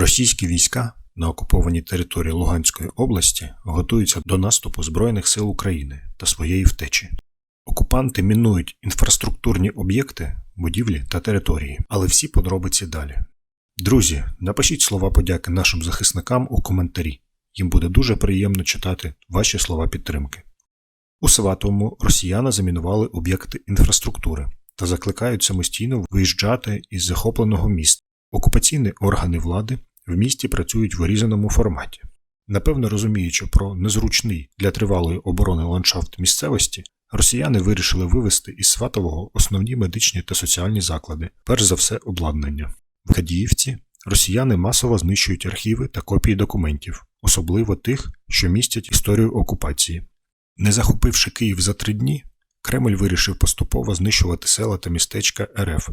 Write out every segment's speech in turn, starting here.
Російські війська на окупованій території Луганської області готуються до наступу Збройних сил України та своєї втечі. Окупанти мінують інфраструктурні об'єкти, будівлі та території, але всі подробиці далі. Друзі, напишіть слова подяки нашим захисникам у коментарі. Їм буде дуже приємно читати ваші слова підтримки. У Сватовому росіяни замінували об'єкти інфраструктури та закликають самостійно виїжджати із захопленого міста. Окупаційні органи влади в місті працюють в урізаному форматі. Напевно розуміючи про незручний для тривалої оборони ландшафт місцевості, росіяни вирішили вивести із Сватового основні медичні та соціальні заклади, перш за все обладнання. В Кадіївці росіяни масово знищують архіви та копії документів, особливо тих, що містять історію окупації. Не захопивши Київ за три дні, Кремль вирішив поступово знищувати села та містечка РФ.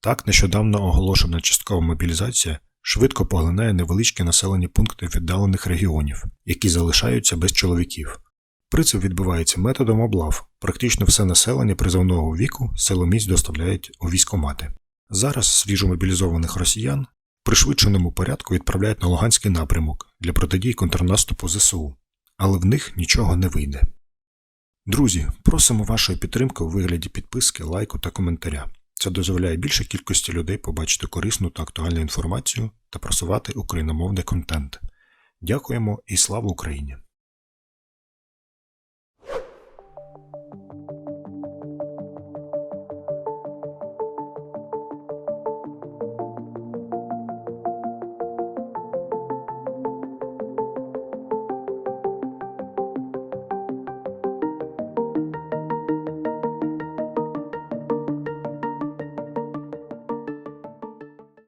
Так нещодавно оголошена часткова мобілізація швидко поглинає невеличкі населені пункти віддалених регіонів, які залишаються без чоловіків. Прицеп відбувається методом облав. Практично все населення призовного віку силоміць доставляють у військомати. Зараз свіжомобілізованих росіян в пришвидшеному порядку відправляють на Луганський напрямок для протидії контрнаступу ЗСУ, але в них нічого не вийде. Друзі, просимо вашої підтримки у вигляді підписки, лайку та коментаря. Це дозволяє більшій кількості людей побачити корисну та актуальну інформацію та просувати україномовний контент. Дякуємо і слава Україні!